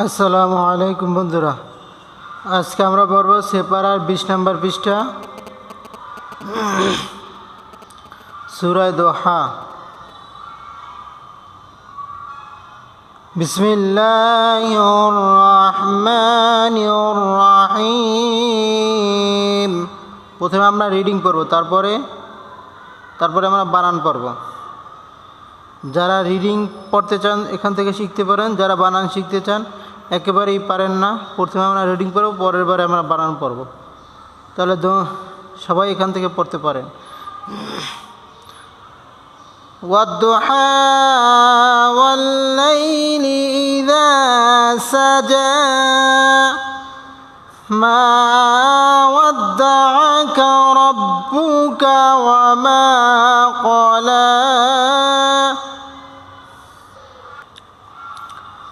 আসসালামু আলাইকুম বন্ধুরা। আজকে আমরা পড়ব সেপারার বিশ নম্বর পৃষ্ঠা, সুরায় দোহা। বিসমিল্লাহির রহমানির রহিম প্রথমে আমরা রিডিং পড়ব, তারপরে তারপরে আমরা বানান পড়ব। যারা রিডিং পড়তে চান, এখান থেকে শিখতে পারেন, যারা বানান শিখতে চান একেবারেই পারেন না প্রথমে আমরা রিডিং পড়ব পরের বারে আমরা বানান পড়ব তাহলে দো- সবাই এখান থেকে পড়তে পারেন والضحى والليل إذا سجى ما ودعك ربك وما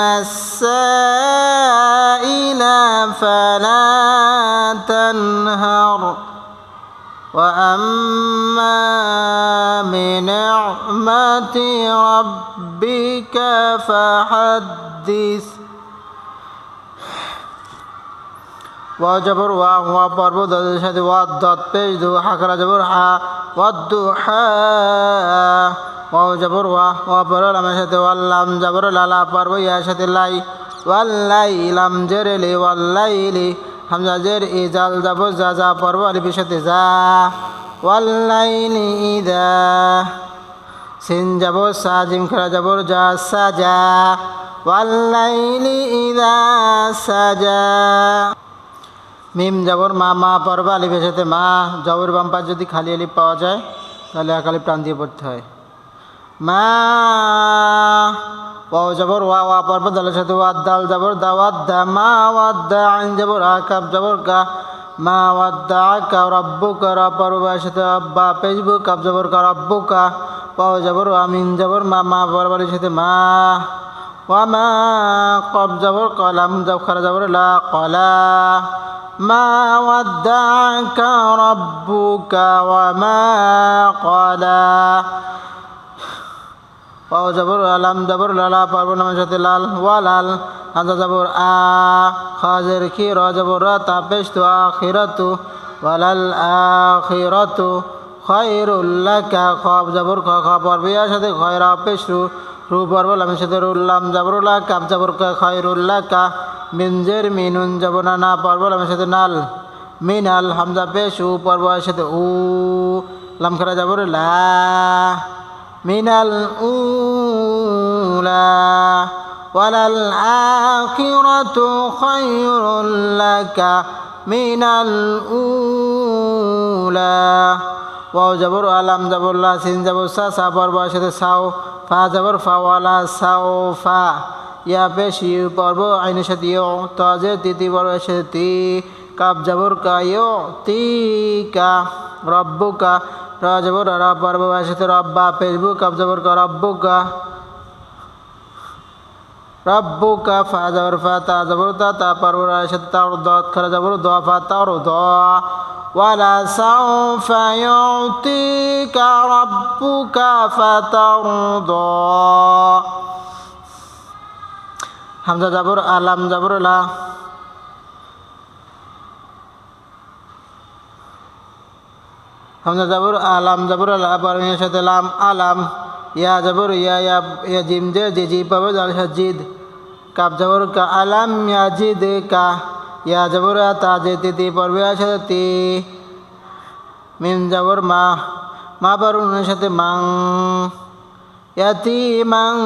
السائل فلا تنهر. وأما بنعمة ربك فحدث. وجبر وهو برب ضد ضد بيد حكر جبر ها والضحى জবর ওয়া জবর ওয়া ওয়া পর লামের সাথে ওয়াল্লাম জবর লালা পর্ব ইয়ার সাথে লাই ওয়াল্লাই লাম জের লি ওয়াল্লাইলি হামজা জের ই জাল জবর যা যা পর্ব আলিফের সাথে যা ওয়াল্লাইলি ইদা, সিন জবর সা, জিম খেলা জবর যা সাজা ওয়াল্লাইলি ইদা সাজা মিম জবর মা মা পর্বা আলিফের সাথে মা, জবর বাম্পার যদি খালি আলিফ পাওয়া যায়, তাহলে এক আলিফ টান দিয়ে পড়তে হয়। মা ওয়াও জবর ওয়া ওয়া পর্ব দালের সাথে ওয়াদ দাল, জবর দা, ওয়াদ দা, মা, ওয়াদ দা, আইন জবর, আ, কাপ জবর কা মা, ওয়াদ দা কা রব্বু কা র পর্বের সাথে আব্বা পেজবু কাপ জবর কা রব্বু কা। ওয়াও জবর ওয়া মিন জবর, মা মা পর্বের সাথে মা। ওয়ামা কব জবর, কলাম জব, খারা পাও জবর আলাম, জবর লালা পারব নামের সাথে লাল ওয়ালাল হাজা জবর আ, খাজের খি র জবর রা তাপেশ তু আখিরাতু ওয়ালাল আখিরাতু খয়রুল্লাকা খব জবর খ খ পর্বিয়ার সাথে খয়রা পেশ রু রু পর্ব লামের সাথে রুল্লাম জবরুল্লাহ কাপ জবর কা খয়রুল্লাহ কা মিনজের মিনুন জবনা না পর্ব লামের সাথে নাল, মিনাল হামজা পেশ উ পর্ব সাথে উ, লাম খারা জবর লা মিনাল আখিরাতু খায়রুল লাকা মিনাল উলা। ওয়াও জবর, আলাম জবরলা সিন জবর, সা সা পর্ব সাথে সাও, ফা, জবর, ফা, ওয়ালা, সাও, ফা। ইয়া, পেশ পর্ব আইনের সাথে ইয় তাজে তিতি পর্বের সাথে তি। কাপ, জবর, কা, ইয়, তি কা راجبر رب رب واشت ربا فیسبوک اب زبر کا ربو کا ربو کا فا زبر فاتا زبر تا تا پر راشت تا دات کھر زبر دعا فاتا اور دعا ولا سوف يعطيك ربك فترضى حمزة جبر ألم جبر لا হামজা জাবর আলাম, জাবর লা পারমিনের সাথে লাম, আলাম, ইয়া জাবর, ইয়া ইয়া জিম যে জি জি পাবে জাল জিদ। কাপ জাবর কা আলাম, ইয়া, জিদ কা, ইয়া জাবর তা, জে, তি তি পড়বে সাথে তি। মিম জাবর মা মা বারুনের সাথে মাং। ইয়াতিমাং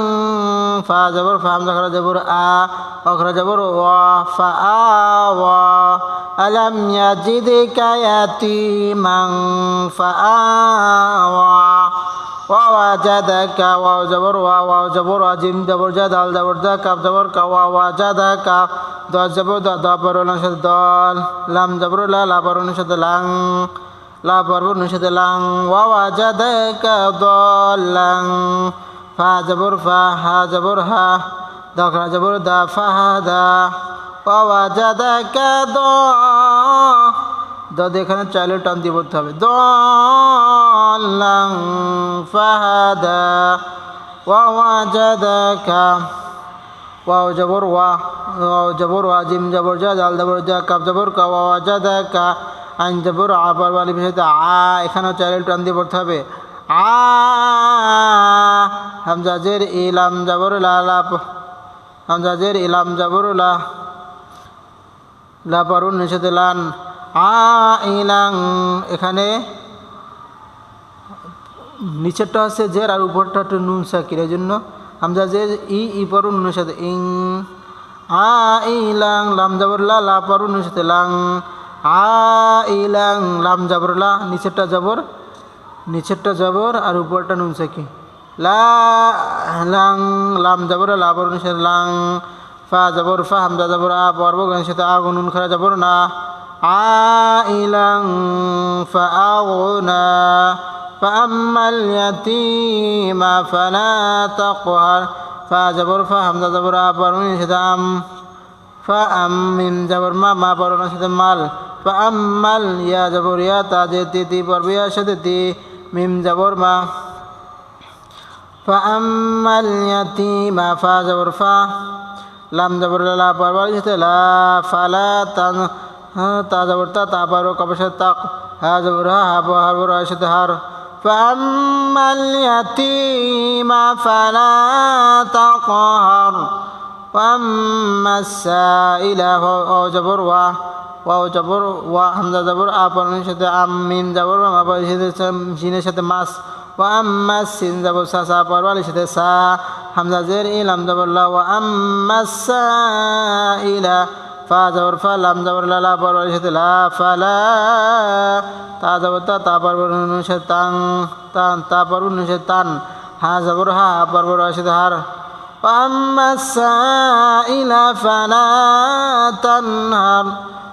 ফা জবর, ফা হামজা খরা জবর, আ, অখরা জবর, ওয়া, ফা, আ, ওয়া। আলাম ইয়াজিদকা ইয়াতিমাং ফা, আ, ওয়া। ওয়া ওয়াজাদাকা, ওয়া জবর, ওয়া ওয়া জবর, ওয়া জিম জবর জা দাল জবর দা কাপ জবর, কা, ওয়া ওয়াজাদাকা। দ জবর দা দ পরনের সাথে দল লা, ওয়া ওয়াজাদাকা দলাং ফা জবর ফা হা জবর হা, দখরা জবর দা ফা হা দা, ওয়া ওয়াজাদাকা দ। দ এখানে চাইলে টান দিয়ে পড়তে হবে। দলাং ফাহাদা ওয়া ওয়াজাদাকা, ওয়াও জবর ওয়া, ওয়াও জবর ওয়া, জিম জবর জা জাল জবর জা কাপ জবর কা, ওয়া ওয়াজাদাকা। আইন জবর আবার বালি বিষয়তে আ, এখানেও চাইলে টান দিয়ে পড়তে হবে। আ ইলাম জবর লা লা ইলাম জবর লা লা পারুন নিষেধ লান। আ, ইলাং, এখানে নিচেরটা হচ্ছে জের আর উপরটা একটু নুন সাকির, এই জন্য হামজা জের ই ই পারু নুনের সাথে ইং, আ, ইলাং, লাম জাবরলা লা পারু নুনের সাথে লাং। আ ইলাং লাম জাবরলা নিচেরটা জবর নিচেরটা জবর আর উপরটা নুন সাকি লা লাং লাম জবর লা পারু নুনের সাথে লাং ফা জবর ফা হামজা জবর আ পর্ব গণের সাথে আ নুন খারা জবর না عائلا فأغنى فأما اليتيم فلا تقهر فجبر فهمزة جبر أبرون شدام فأمم جبر ما ما برون شدمال فأمل يا جبر يا تاجتي تي بربيا شدتي ميم جبر ما فأما اليتيم فجبر فا লাম জবর লা পরবার সাথে লা ফালা তান হ্যাঁ তা জবর তা তা পারো কবের সাথে তাক হা জবর হা হা হা বর হয় সাথে হার فأما اليتيم فلا تقهر وأما السائل أو جبر وا واو জবর ওয়া হামজা জবর আ পরনের সাথে আম মিম জবর মা পরের সাথে সিনের সাথে মাস ওয়া আম্মা সিন জবর সা সা পরওয়ালির সাথে সা হামজা জের ইলাম জবর লা ওয়া আম্মা সাইলা ফা জবর ফা লাম জবর লা লা পরওয়ালির সাথে লা ফালা তা জবর তা তা পরবর্তী সাথে তাং তান তা পরবর্তী সাথে তান হা জবর হা হা পরবর্তী সাথে হার وأما السائل فلا تنهر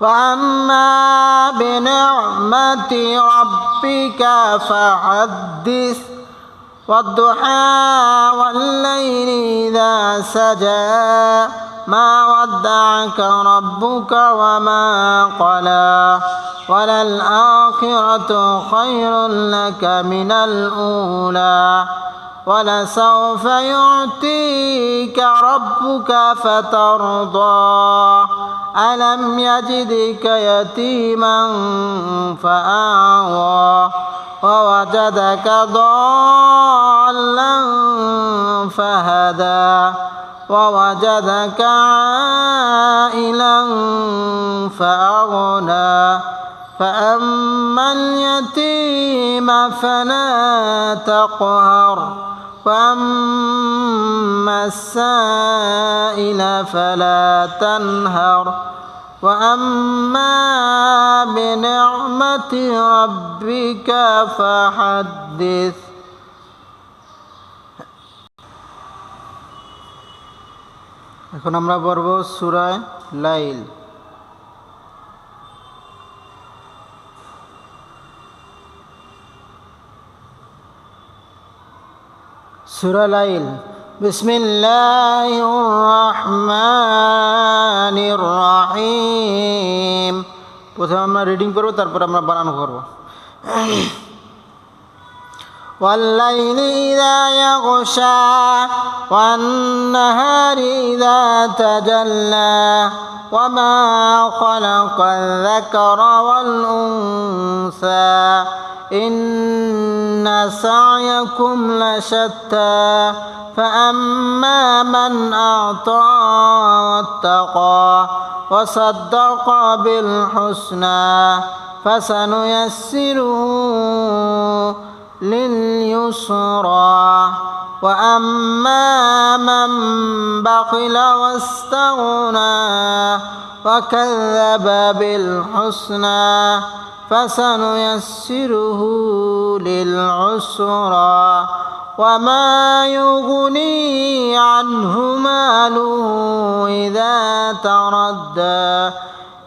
وأما بنعمة ربك فحدث والضحى والليل إذا سجى ما ودعك ربك وما قلى وللآخرة خير لك من الأولى ولسوف يعطيك ربك فترضى. ألم يجدك يتيما فآوى. ووجدك ضالا فهدى. ووجدك عائلا فأغنى. فأما اليتيم فلا تقهر. وأما السائل فلا تنهر وأما بنعمة ربك فحدث এখন আমরা পড়ব সুরায় লাইল সুরা লাইল। বিসমিল্লাহির রহমানির রহিম। প্রথমে আমরা রিডিং করব তারপর আমরা বানানো করব। والليل إذا يغشى والنهار إذا تجلى وما خلق الذكر والأنثى إن سعيكم لشتى فأما من أعطى واتقى وصدق بالحسنى فسنيسره لليسرى. وأما من بخل واستغنى وكذب بالحسنى فسنيسره للعسرى. وما يغني عنه ماله إذا تردى.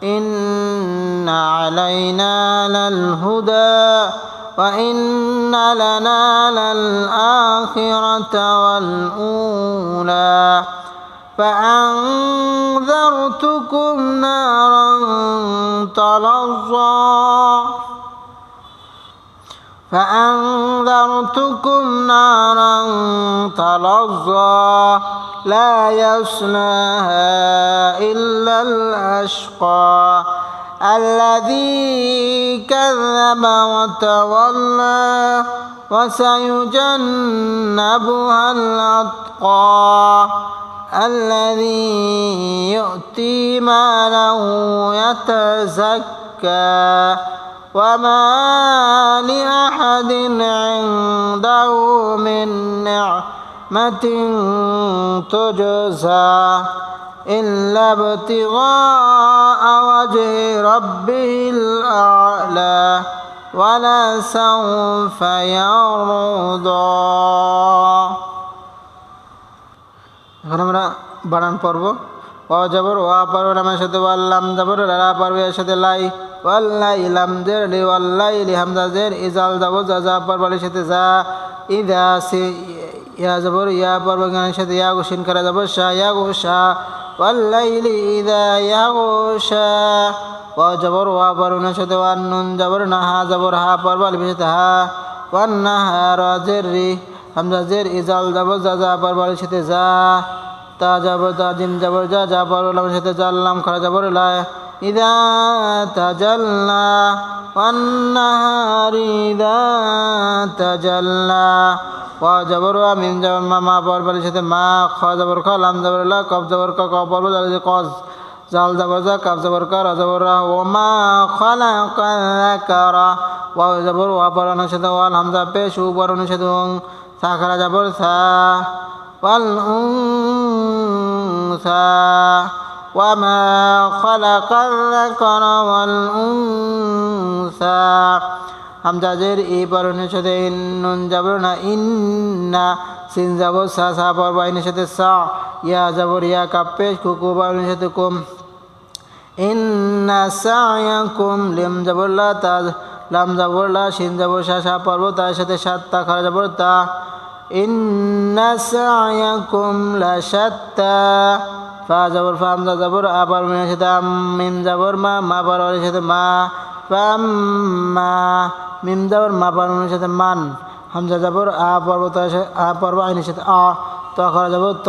إن علينا للهدى. وإن لنا للآخرة والأولى. فأنذرتكم نارا تلظى. فأنذرتكم نارا تلظى. لا يصلاها إلا الأشقى. الذي كذب وتولى وسيجنبها الأتقى الذي يؤتي ماله يتزكى وما لأحد عنده من نعمة تجزى إلا ابتغاء وجه ربه الأعلى ولسوف يرضى এখন আমরা বানান পর্ব ও জবর ওয়া পর্ব নামের সাথে ওয়াল্লাম জবর লা পর্ব এর সাথে লাই ওয়াল্লাই লাম জের লি ওয়াল্লাই লি হামজা জের ইজাল যাব যা যা পর্ব এর সাথে যা ইদা সি ইয়া জবর ইয়া পর্ব গানের সাথে ইয়া গুশিন করা যাব শা ইয়া গুশা ওয়াল্লাইলি ইদা ইয়া গুশা ও জবর ওয়া পর্ব এর সাথে ওয়ান নুন জবর না হা জবর হা পর্ব এর সাথে হা ওয়ান না হা রা হামজা জের ইজাল যাব যা যা পর্ব এর সাথে যা তা যাবর তা জিম যাবর যা যা পর লামের সাথে জাল্লাম খরা যাবর লা ইদা তাজাল্লা ওয়ান্নাহার ইদা তাজাল্লা ওয়া যাবর ওয়া মিম যাবর মা মা পর বাড়ির সাথে মা খ যাবর খ লাম যাবর লা কফ যাবর ক ক পর বাড়ির সাথে কজ জাল যাবর যা কাফ যাবর কা রা যাবর রা ও মা খালাকা যাকারা ওয়া যাবর ওয়া পরানোর সাথে ওয়াল হামজা পেশ উ পরানোর সাথে ওং সা খারা যাবর সা والأنثى وما خلق الذكر والأنثى হামজা জের ই পরনের সাথে নুন যাবর না ইন্না সিন যাবর সা সা পর বাইনের সাথে সা ইয়া যাবর ইয়া কাপেশ কুকু বাইনের সাথে কুম ইন্না সায়াকুম, লিম লা তা, লাম লা সিন যাবর সা সা, পর্ব, তার সাথে সাত, তা, খারা যাবর তা। ইন্না সায়াকুম লাশাত্তা ফা যাবর ফা হামজা যাবর আবার মিনের সাথে মিম যাবর, মা মা পারওয়ারের সাথে মা ফাম্মা মিম যাবর, মা পারওয়ারের সাথে মান হামজা যাবর, আ পর্ব, তার সাথে, আ পর্ব, আইনের সাথে আ, ত যাবর ত।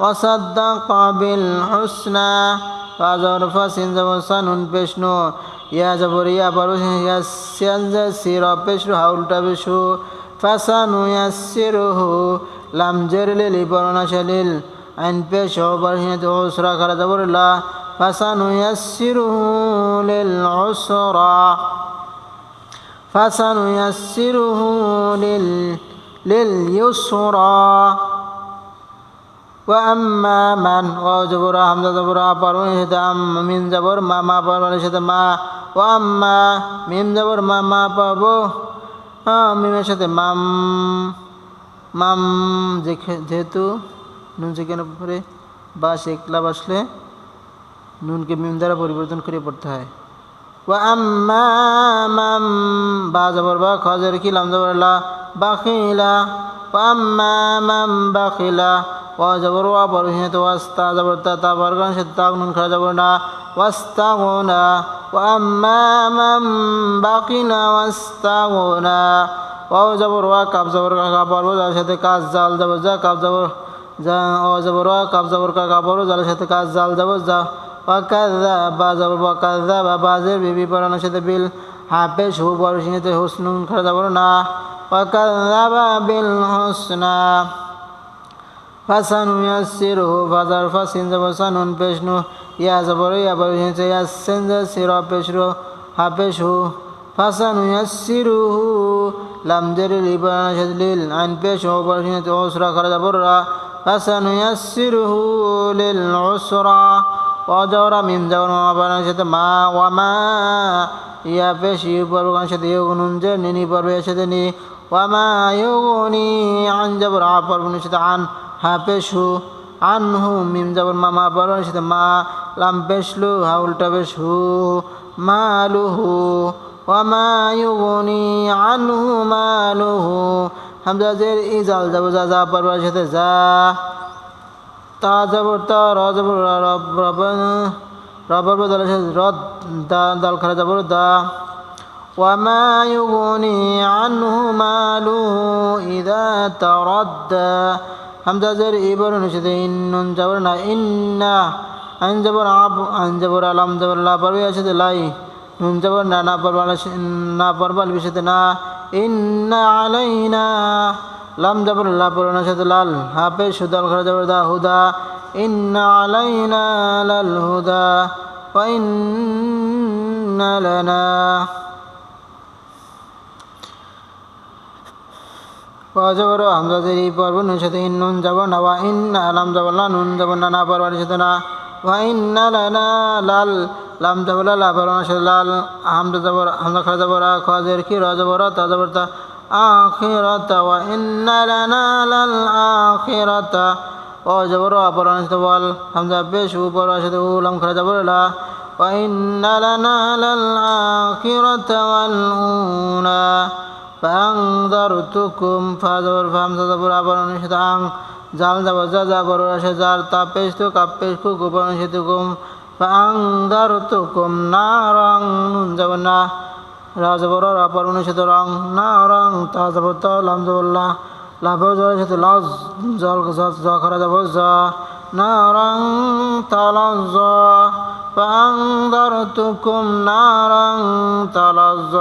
وصدق بالحسنى فظرف سنز وسن پشنو یا زبریا پروش یا سنز سیرا پشرو حولتا بشو فسنو یسره لم جرل لبرنا شلیل عن پشو برشنت عسرا خرد برلا فسنو یسره للعسرا فسنو یسره لل لليسرى মান হামজা মা মা মিম সাথে মাম মাম যেহেতু নুন যেখানে পরে বা শেখলা বসলে নুনকে মিম দ্বারা পরিবর্তন করে পড়তে হয়। ওয়া আম্মা মাম, বা জবর বা খ জবর কি, লাম জবর লা বাখিলা। ওয়া আম্মা মাম, বাখিলা। ওয়া জবর ওয়া পর হিনে ওয়াস্তা জবর তা বর্গন সে তা নুন খা জবর না ওয়াস্তা গোনা ওয়া আম্মা মাম বাকিনা ওয়াস্তা গোনা ওয়াও জবর ওয়া কাব জবর কা কা পর্ব যার সাথে কাজ জাল জবর যা কাব জবর যা ও জবর ওয়া কাব জবর কা কা পর্ব যার ফাসানু ইয়াসিরহু ফাজার ফাসিন জবর সানুন পেশনু, ইয়া জবর ইয়া পরশিনীতে ইয়াসিন সির পেশরু হু ফাসানু ইয়াসিরহু লাম জেরি লিবানা শাদলিল, আইন পেশ হু পরশিনীতে উসরা খা জবর রা ফাসানু ইয়াসিরহু লিল উসরা, অজরা মিম যাওয়ার মামা বানানোর সাথে মা ওয়া মা, ইয়া পেশ ইউ পর্বগানের সাথে ইউ নুন যে নিনি হাফেসু আনহু মিম যাবর মা মা বড় সাথে মা, লাম পেশলু হা উল্টা পেশু মালুহু আলুহু ওয়ামা ইউগুনি আনহু মালুহু। হামজাজের ইজাল যাব, যা যা পরবার সাথে যা। তা যাবর তা র যাবর রব রব রবর বদলের সাথে রদ দা, দাল খারা যাবর দা। ওয়ামা ইউগুনি আনহু মালুহু ইদা তারদ্দা। হামজা জের ইবর অনুষ্ঠিত ইন্নুন জবর না, ইন্না আইন জবর আব, আইন জবর আলাম জবর লা পরবে আছে লাই, নুন জবর না না পরবাল না পরবাল বিষয়তে না, ইন্না আলাইনা লাম জবর লা পরনা সাথে লাল হাফে সুদাল খরা জবর দা হুদা, ইন্না আলাইনা লাল হুদা, ওয়া ইন্না লানা জবর হামজাদের এই পর্ব নুন সাথে ইন নুন যাব না ওয়া ইন লাম যাব না, নুন যাব না না পর্বের সাথে না। ওয়া ইন্না লানা লাল, লাম যাব লা লা পর্বের সাথে লাল। হামজা জবর হামজা খা জবর আ খাজের কি র জবর তা জবর তা আখিরাত। ওয়া ইন্না লানা লাল আখিরাত। ও জবর পর্বের সাথে ওয়াল হামজা পেশ উ পর্বের ফামজা যাবর আবার অনুষ্ঠিত আং জাল যাব যা যাবর আসে যার তাপেশ তো কাপেশ কু গোপর অনুষ্ঠিত কুম ফাংদারতুকুম না, রং নুন যাব না রা যাবর আবার অনুষ্ঠিত রং না রং তা যাব ত, লাম যাবল্লা লাভ জলের সাথে লাজ, জল জ খরা যাব জ না রং তালা জ। ফাংদারতুকুম না রং তালা জ।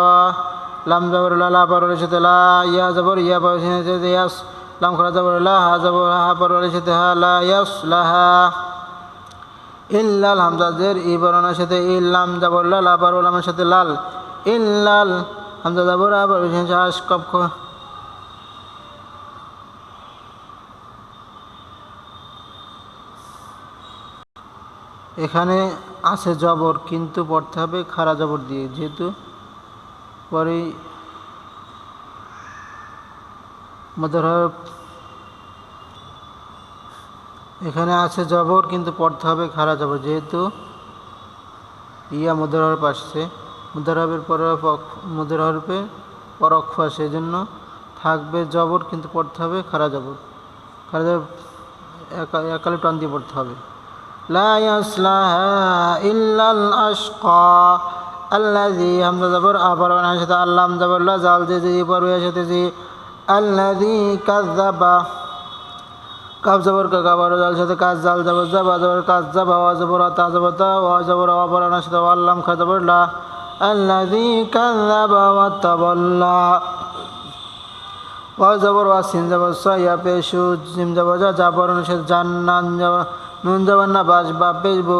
লাম জবর লা পরের সাথে লা, ইয়া জবর, ইয়া সাথে ইয়াস। লাম খরা জবর, লা, হা জবর, হা পরের সাথে হা, লা, ইয়াস লাহা ইল্লাল হামজা জের, ই বরণের সাথে ইল্লাম জবর লা লা পরের লামের সাথে লাল। ইল্লাল হামজা জবর আ পরের সাথে আশ কপ এখানে আছে জবর, কিন্তু পড়তে হবে খারা জবর দিয়ে, যেহেতু পরে মদর এখানে আছে জবর, কিন্তু পড়তে হবে খারা জবর, যেহেতু ইয়া মদর হরফ আসছে। মদর হরফের পরে মদর হরফে পরক্ষ সেই জন্য থাকবে জবর, কিন্তু পড়তে হবে খারা জবর। খারা জবর একা- একালে টান দিয়ে পড়তে হবে। লা ইয়াসলাহা ইল্লাল আশকা। আল্লাহ জি হামজা জবর আফরওয়ান হাসতে আল্লাহ জবরুল্লাহ জাল জি জি পরবে সাথে জি আল্লাহ জি কাজাবা কাব জবর, কা কাবার জাল সাথে কাজ, জাল জবর, জাবা জবর, কাজ, জাবা, ওয়া জবর তা জবর, তা, ওয়া জবর ওয়া পরান সাথে আল্লাহ খা জবর, লা আল্লাহ জি কাজাবা ওয়া তাবাল্লা ওয়া জবর, ওয়া সিন জবর সয়া পেশু, জিম জবর, যা জাবর সাথে জান্নান নুন জবর না বাস বা পেশবু।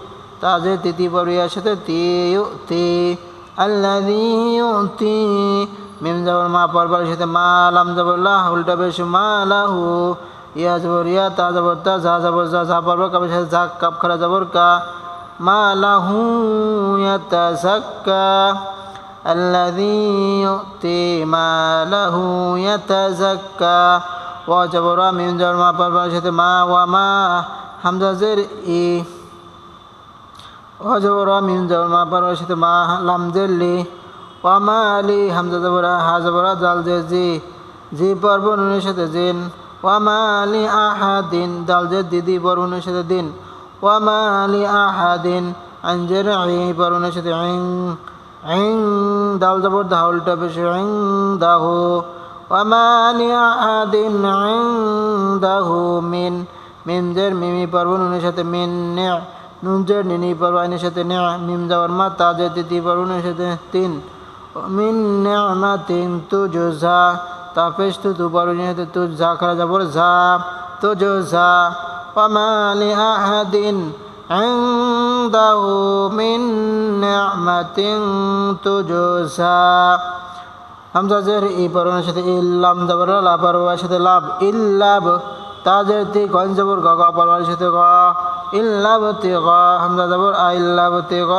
তাজে তিতি পড়বে আর সাথে তি ইউ তি আল্লাদি ইউ তি মিম জবর মা পড়বার সাথে মা লাম জবরল্লাহ উল্টা পেশ মা লাহু ইয়া জবর ইয়া তা জবর তা যা জবর যা যা পড়বে কাপের সাথে ঝাক কাপ খারা জবর কা ما له يتزكى الذي يؤتي ماله يتزكى وجبر من جر ما برشت ما وما حمزة زر إي অজবরা মিম জবর মা পার রশিদ মা লাম জেল্লি ওয়ামা আলি হামজা জবরা হা জাল জে জি জি পর্ব অনুনিষেধে দিন ওয়ামা আলি আহা দিন দাল জে দিদি পর্ব অনুনিষেধে দিন। ওয়ামা আলি আহা দিন আঞ্জের আই পর্ব অনুনিষেধে আইং আইং দাল জবর দা উল্টা আইং দাহু। ওয়ামা আলি আহা দিন আইং দাহু মিন। মিম জের মিমি পর্ব অনুনিষেধে মিন নে নুন জের নিনি পরবাইনের সাথে নেয়া মিম যাওয়ার মা তাজে তিতি পরবাইনের সাথে তিন মিন নেমা তিন তু জো ঝা তাপেশ তু তু পরবাইনের সাথে তু ঝা খারা যাবর ঝা তু জো ঝা وما لأحد عنده من نعمة تجزى হামজা জের ই পরনের সাথে ইল্লাম জবর লা পরবার সাথে লাভ ইল্লাব তাজেরতি কঞ্জবর জবর গগ সাথে গ। ইল্লা বতি গ, হামজা জবর আ, ইল্লা গ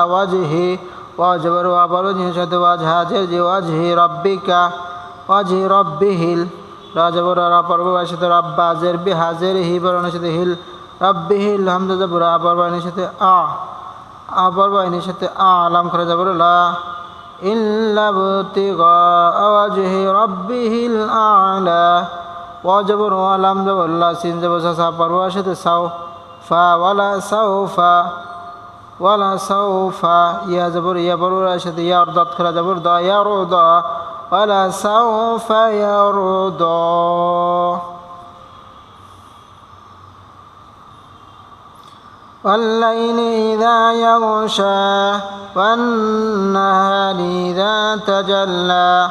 আওয়াজহি ওয়া জবর ওয়া পরওয়ার সাথে ওয়াজ হাজির জি ওয়াজহি রব্বিকা। ওয়াজহি রব্বিহিল। রা জবর, রা পরওয়ার সাথে রাব্বা, জের বি হাজির হি পরওয়ার সাথে হিল। রব্বিহিল, হামজা জবর, আ পরওয়ার সাথে আ। আ পরওয়ার সাথে আ আলাম খরা জবর লা। ইল্লা বতি গ আওয়াজহি রব্বিহিল আলা। ولم جبر لا سين جبر سا پرواشت سو فا ولا سوف ولا سوف يا جبر يا پرواشت يا ردت خلا جبر دا يا رضا ولا سوف يرضى والليل إذا يغشى والنهار إذا تجلى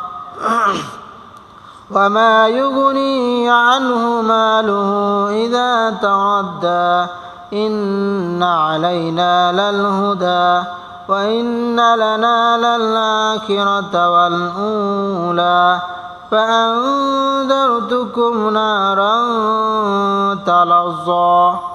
وما يغني عنه ماله إذا تردى. إن علينا للهدى وإن لنا للآخرة والأولى. فأنذرتكم نارا تلظى.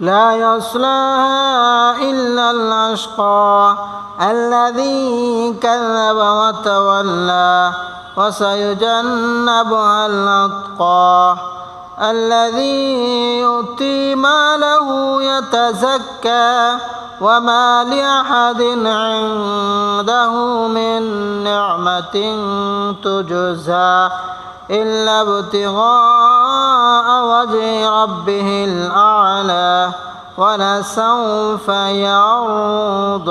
لا يصلاها إلا الأشقى الذي كذب وتولى وسيجنبها الأتقى الذي يؤتي ماله يتزكى وما لأحد عنده من نعمة تجزى إلا ابتغاء وجه ربه الأعلى ولسوف يرضى.